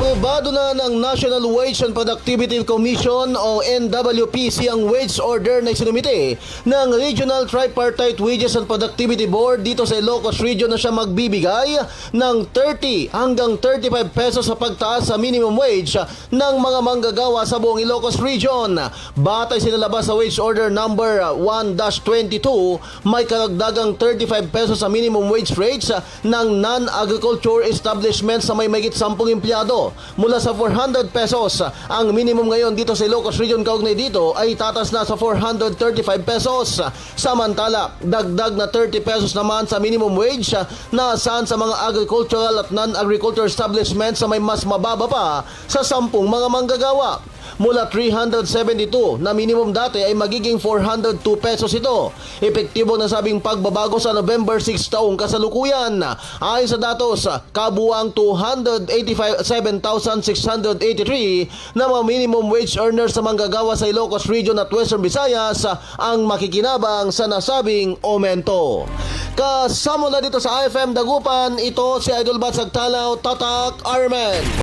Aprobado na ng National Wage and Productivity Commission o NWPC ang wage order na isinumite ng Regional Tripartite Wages and Productivity Board dito sa Ilocos Region na siya magbibigay ng 30 hanggang 35 pesos sa pagtaas sa minimum wage ng mga manggagawa sa buong Ilocos Region. Batay sinalabas sa wage order number 1-22, may karagdagang 35 pesos sa minimum wage rates ng non-agriculture establishments sa may mayigit 10 empleyado mula sa 400 pesos. Ang minimum ngayon dito sa Ilocos Region kaugnay dito ay tatas na sa 435 pesos. Samantala, dagdag na 30 pesos naman sa minimum wage na saan sa mga agricultural at non-agricultural establishments sa may mas mababa pa sa 10 mga manggagawa mula 372 na minimum dati ay magiging 402 pesos ito. Epektibo na sabing pagbabago sa November 6 taong kasalukuyan. Ayon sa datos, kabuang 287,683 na mga minimum wage earners sa manggagawa sa Ilocos Region at Western Visayas ang makikinabang sa nasabing aumento. Kasama na dito sa IFM Dagupan, ito si Idol Batsag Talaw, Tatak Armen.